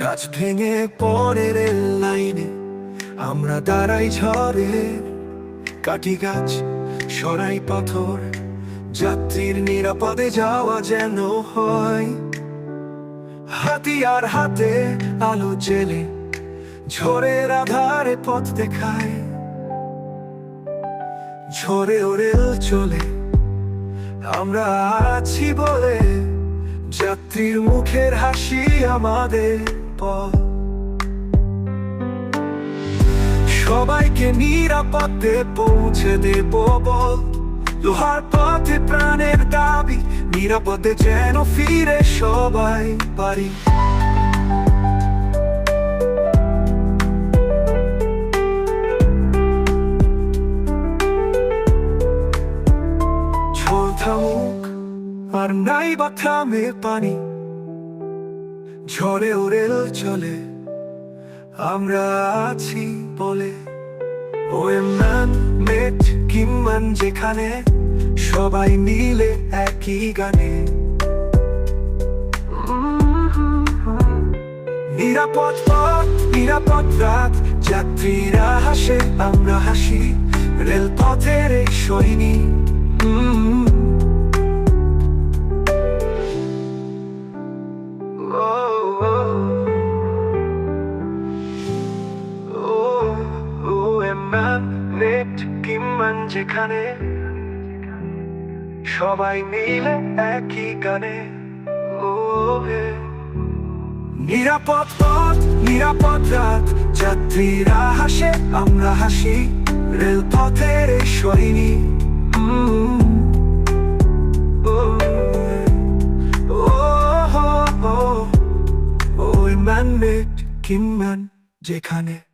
গাছ ভেঙে পরে রেল লাইনে আমরা দাঁড়াই ঝড়ে। কাটি গাছ, সরাই পাথর, যাত্রীর নিরাপদে যাওয়া যেন হয়। হাতিয়ার হাতে আলো জেলে ঝড়ের আধারে পথ দেখায়। ঝড়ে রেল চলে, আমরা আছি বলে যাত্রীর মুখের হাসি আমাদের। সবাইকে নিরাপদে পৌঁছে দেব বল। লোহার পথে প্রাণের দাবি, নিরাপদে যেন ফিরে সবাই পারি। আর নাই বা থামে পানি। ঝড়ে ওরেল চলে। আমরা আছি বলে। মেট যেখানে, সবাই মিলে একই গানে। নিরাপদ পথ, নিরাপদ রাত, যাত্রীরা হাসে, আমরা হাসি। রেলপথের এই সৈনী। কিমান যেখানে সবাই মিলে একই গানে নিরাপদ পথ, নিরাপদ রাত, যাত্রীরা হাসে, আমরা হাসি, রেলপথের ওই ম্যানমেড কিমান যেখানে